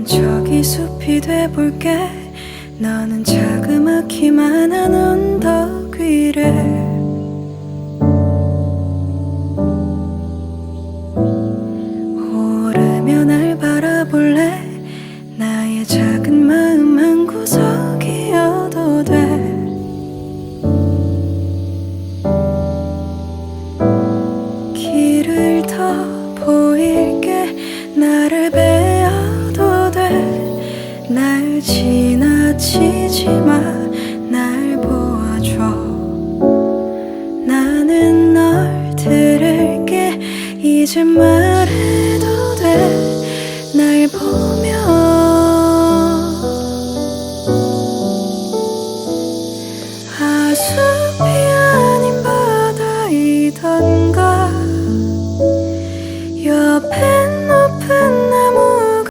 난 저기 숲이 돼볼게. 너는 자그마키만한 언덕 위를. 오르며 날 바라볼래? 나의 작은 마 날 지나치지 마, 날 보아줘. 나는 널 들을게, 이제 말해도 돼. 날 보며 아숲이 아닌 바다이던가.